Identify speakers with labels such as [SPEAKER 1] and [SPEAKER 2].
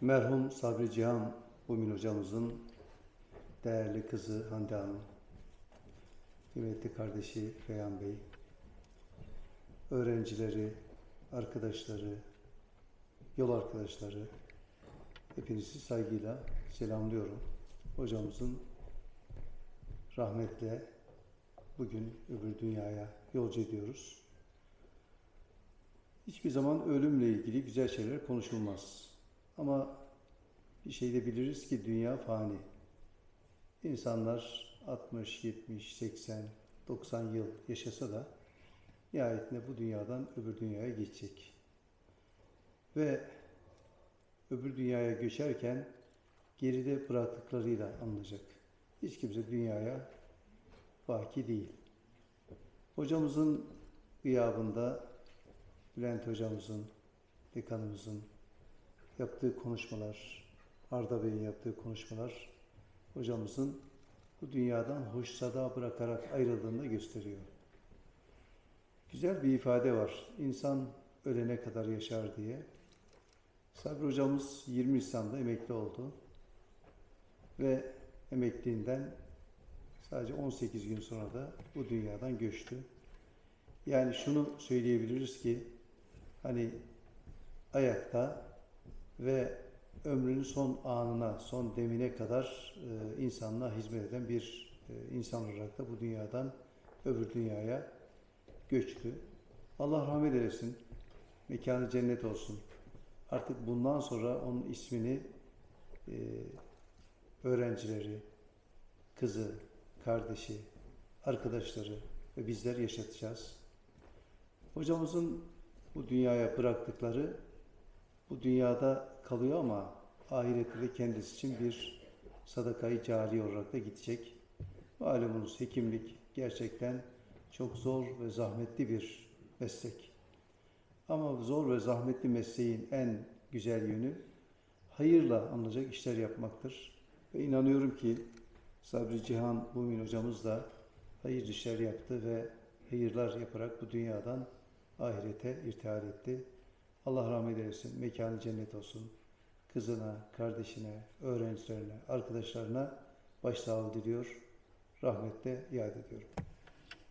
[SPEAKER 1] Merhum Sabri Cihan Bumin hocamızın değerli kızı Hande Hanım, kıymetli kardeşi Reyhan Bey, öğrencileri, arkadaşları, yol arkadaşları, hepinizi saygıyla selamlıyorum. Hocamızın rahmetle bugün öbür dünyaya yolcu ediyoruz. Hiçbir zaman ölümle ilgili güzel şeyler konuşulmaz. Ama bir şey de biliriz ki dünya fani. İnsanlar 60, 70, 80, 90 yıl yaşasa da nihayetinde bu dünyadan öbür dünyaya geçecek. Ve öbür dünyaya göçerken geride bıraktıklarıyla anılacak. Hiç kimse dünyaya baki değil. Hocamızın gıyabında Bülent hocamızın, dekanımızın yaptığı konuşmalar, Arda Bey'in yaptığı konuşmalar hocamızın bu dünyadan hoş sada bırakarak ayrıldığını da gösteriyor. Güzel bir ifade var. İnsan ölene kadar yaşar diye. Sabri hocamız 20 Nisan'da emekli oldu. Ve emekliğinden sadece 18 gün sonra da bu dünyadan göçtü. Yani şunu söyleyebiliriz ki hani ayakta ve ömrünün son anına, son demine kadar e, insanlığa hizmet eden bir e, insan olarak da bu dünyadan öbür dünyaya göçtü. Allah rahmet eylesin. Mekanı cennet olsun. Artık bundan sonra onun ismini e, öğrencileri, kızı, kardeşi, arkadaşları ve bizler yaşatacağız. Hocamızın bu dünyaya bıraktıkları bu dünyada kalıyor ama ahirette de kendisi için bir sadakayı cari olarak da gidecek. Malumunuz hekimlik gerçekten çok zor ve zahmetli bir meslek. Ama zor ve zahmetli mesleğin en güzel yönü hayırla anılacak işler yapmaktır. Ve inanıyorum ki Sabri Cihan Bumin hocamız da hayır işler yaptı ve hayırlar yaparak bu dünyadan ahirete irtihal etti. Allah rahmet eylesin, mekanı cennet olsun. Kızına, kardeşine, öğrencilerine, arkadaşlarına başsağlığı diliyor. Rahmetle iade ediyorum.